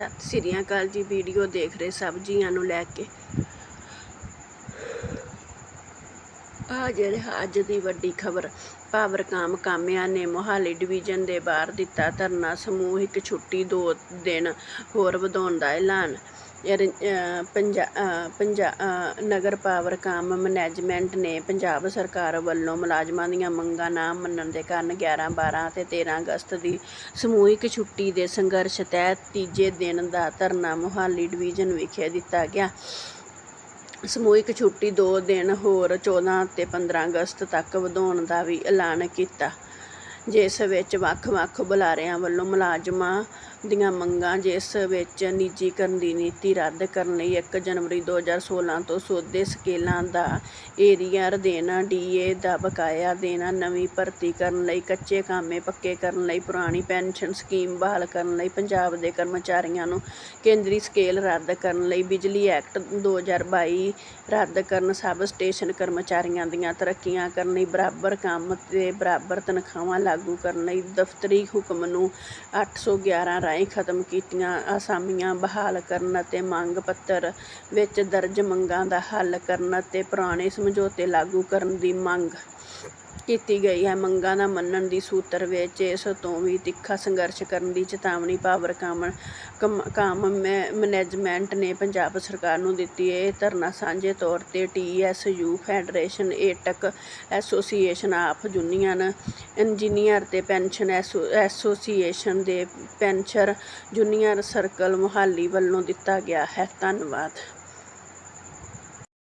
ਸਤਿ ਸ੍ਰੀ ਅਕਾਲ ਜੀ ਵੀਡੀਓ ਦੇਖ ਰਹੇ ਸਭ ਜੀਆਂ ਨੂੰ ਲੈ ਕੇ। ਆ ਜਿਹੜੇ ਅੱਜ ਦੀ ਵੱਡੀ ਖਬਰ ਪਾਵਰਕਾਮ ਕਾਮਿਆਂ ਨੇ ਮੋਹਾਲੀ ਡਿਵੀਜ਼ਨ ਦੇ ਬਾਹਰ ਦਿੱਤਾ ਧਰਨਾ, ਸਮੂਹਿਕ ਛੁੱਟੀ ਦੋ ਦਿਨ ਹੋਰ ਵਧਾਉਣ ਦਾ ਐਲਾਨ। ਪੰਜਾ ਪੰਜਾ ਅ, ਨਗਰ ਪਾਵਰਕਾਮ ਮੈਨੇਜਮੈਂਟ ਨੇ ਪੰਜਾਬ ਸਰਕਾਰ ਵੱਲੋਂ ਮੁਲਾਜ਼ਮਾਂ ਦੀਆਂ ਮੰਗਾਂ ਨਾ ਮੰਨਣ ਦੇ ਕਾਰਨ 11 12 ਅਤੇ 13 ਅਗਸਤ ਦੀ ਸਮੂਹਿਕ ਛੁੱਟੀ ਦੇ ਸੰਘਰਸ਼ ਤਹਿਤ ਤੀਜੇ ਦਿਨ ਦਾ ਧਰਨਾ ਮੋਹਾਲੀ ਡਿਵੀਜ਼ਨ ਵਿਖੇ ਦਿੱਤਾ ਗਿਆ। ਸਮੂਹਿਕ ਛੁੱਟੀ ਦੋ ਦਿਨ ਹੋਰ 14 ਅਤੇ 15 ਅਗਸਤ ਤੱਕ ਵਧਾਉਣ ਦਾ ਵੀ ਐਲਾਨ ਕੀਤਾ। ਜਿਸ ਵਿੱਚ ਵੱਖ-ਵੱਖ ਬੁਲਾਰਿਆਂ ਵੱਲੋਂ ਮੁਲਾਜ਼ਮਾਂ ਦੀਆਂ ਮੰਗਾਂ ਜਿਸ ਵਿੱਚ ਨਿੱਜੀਕਰਨ ਦੀ ਨੀਤੀ ਰੱਦ ਕਰਨ ਲਈ 1 ਜਨਵਰੀ 2016 ਤੋਂ ਸੌਦੇ ਸਕੇਲਾਂ ਦਾ ਏਰੀਅਰ ਦੇਣਾ ਡੀਏ ਦਾ ਬਕਾਇਆ ਦੇਣਾ, ਨਵੀਂ ਭਰਤੀ ਕਰਨ ਲਈ ਕੱਚੇ ਕਾਮੇ ਪੱਕੇ ਕਰਨ ਲਈ, ਪੁਰਾਣੀ ਪੈਨਸ਼ਨ ਸਕੀਮ ਬਹਾਲ ਕਰਨ ਲਈ, ਪੰਜਾਬ ਦੇ ਕਰਮਚਾਰੀਆਂ ਨੂੰ ਕੇਂਦਰੀ ਸਕੇਲ ਰੱਦ ਕਰਨ ਲਈ, ਬਿਜਲੀ ਐਕਟ 2022 ਰੱਦ ਕਰਨ, ਸਬ ਸਟੇਸ਼ਨ ਕਰਮਚਾਰੀਆਂ ਦੀਆਂ ਤਰੱਕੀਆਂ ਕਰਨ ਲਈ, ਬਰਾਬਰ ਕੰਮ ਤੇ ਬਰਾਬਰ ਤਨਖਾਹਾਂ ਲਾਗੂ ਕਰਨ ਲਈ ਦਫ਼ਤਰੀ ਹੁਕਮ ਨੂੰ 811 ਰਾਹੀਂ ਖਤਮ ਕੀਤੀਆਂ। ਅਸਾਮੀਆਂ ਬਹਾਲ ਕਰਨ ਅਤੇ ਮੰਗ ਪੱਤਰ ਵਿੱਚ ਦਰਜ ਮੰਗਾਂ ਦਾ ਹੱਲ ਕਰਨ ਅਤੇ ਪੁਰਾਣੇ ਸਮਝੌਤੇ ਲਾਗੂ ਕਰਨ ਦੀ ਮੰਗ। ਕੀਤੀ ਗਈ ਹੈ। ਮੰਗਾਂ ਦਾ ਮੰਨਣ ਦੀ ਸੂਤਰ ਵਿੱਚ ਇਸ ਤੋਂ ਵੀ ਤਿੱਖਾ ਸੰਘਰਸ਼ ਕਰਨ ਦੀ ਚੇਤਾਵਨੀ ਪਾਵਰ ਕਾਮ, ਕਮ- ਕਾਮ ਮੈ- ਮੈਨੇਜਮੈਂਟ ਨੇ ਪੰਜਾਬ ਸਰਕਾਰ ਨੂੰ ਦਿੱਤੀ। ਹੈ ਇਹ ਧਰਨਾ ਸਾਂਝੇ ਤੌਰ ਤੇ T S U federation, AITUC association of union engineer ਤੇ ਪੈਨਸ਼ਨ ਐਸੋ- ਐਸੋਸੀਏਸ਼ਨ ਦੇ ਪੈਨਸ਼ਨਰ ਜੂਨੀਅਰ ਸਰਕਲ ਮੁਹਾਲੀ ਵੱਲੋਂ ਦਿੱਤਾ ਗਿਆ ਹੈ। ਧੰਨਵਾਦ।